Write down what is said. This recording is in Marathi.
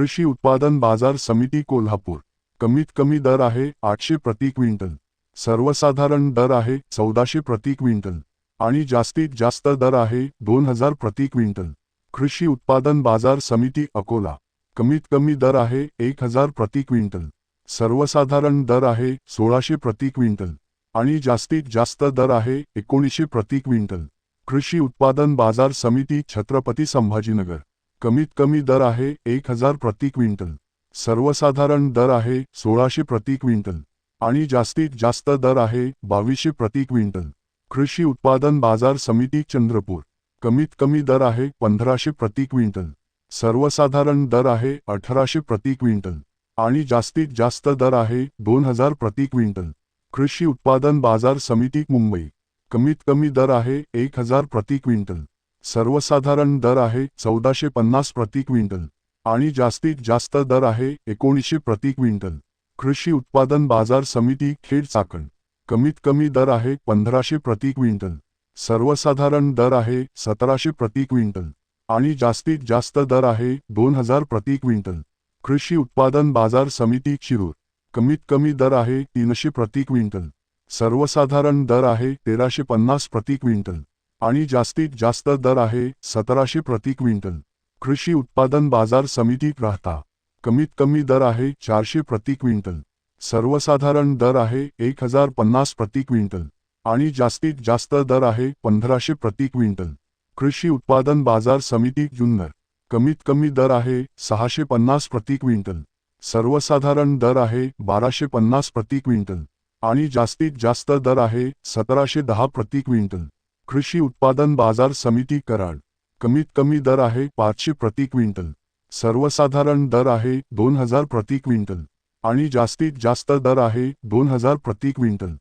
कृषी उत्पादन बाजार समिती कोल्हापूर. कमीत कमी दर आहे आठशे प्रति क्विंटल. सर्वसाधारण दर आहे चौदाशे प्रति क्विंटल. आणि जास्तीत जास्त दर आहे दोन हजार प्रति क्विंटल. कृषी उत्पादन बाजार समिती अकोला. कमीत कमी दर आहे एक हजार प्रति क्विंटल. सर्वसाधारण दर आहे सोळाशे प्रति क्विंटल. आणि जास्तीत जास्त दर आहे एकोणीसशे प्रति क्विंटल. कृषी उत्पादन बाजार समिती छत्रपती संभाजीनगर. कमीत कमी दर आहे एक हज़ार प्रति क्विंटल. सर्वसाधारण दर आहे सोळाशे प्रति क्विंटल. आणि जास्तीत जास्त दर आहे बावीसशे प्रति क्विंटल. कृषी उत्पादन बाज़ार समिती चंद्रपूर. कमीत कमी दर आहे पंधराशे प्रति क्विंटल. सर्वसाधारण दर आहे अठराशे प्रति क्विंटल. आणि जास्तीत जास्त दर आहे दोन हज़ार प्रति क्विंटल. कृषी उत्पादन बाज़ार समिती मुंबई. कमीत कमी दर आहे एक हज़ार प्रति क्विंटल. सर्वसाधारण दर आहे चौदाशे पन्नास प्रति क्विंटल. आणि जास्तीत जास्त दर आहे एकोणीसशे प्रति क्विंटल. कृषी उत्पादन बाजार समिती खेड चाकण. कमीत कमी दर आहे पंधराशे प्रति क्विंटल. सर्वसाधारण दर आहे सतराशे प्रति क्विंटल. आणि जास्तीत जास्त दर आहे दोन हजार प्रति क्विंटल. कृषी उत्पादन बाजार समिती शिरूर. कमीत कमी दर आहे तीनशे प्रति क्विंटल. सर्वसाधारण दर आहे तेराशे पन्नास प्रति क्विंटल. आणि जास्तीत जास्त दर आहे सतराशे प्रति क्विंटल. कृषी उत्पादन बाजार समितीत राहता. कमीत कमी दर आहे चारशे प्रति क्विंटल. सर्वसाधारण दर आहे एक हजार पन्नास प्रति क्विंटल. आणि जास्तीत जास्त दर आहे पंधराशे प्रति क्विंटल. कृषी उत्पादन बाजार समिती जुन्नर. कमीत कमी दर आहे सहाशे पन्नास प्रति क्विंटल. सर्वसाधारण दर आहे बाराशे पन्नास प्रति क्विंटल. आणि जास्तीत जास्त दर आहे सतराशे दहा प्रति क्विंटल. कृषी उत्पादन बाजार समिती कराड. कमीत कमी दर आहे पाचशे प्रति क्विंटल. सर्वसाधारण दर आहे दोन हजार प्रति क्विंटल. आणि जास्तीत जास्त दर आहे दोन हजार प्रति क्विंटल.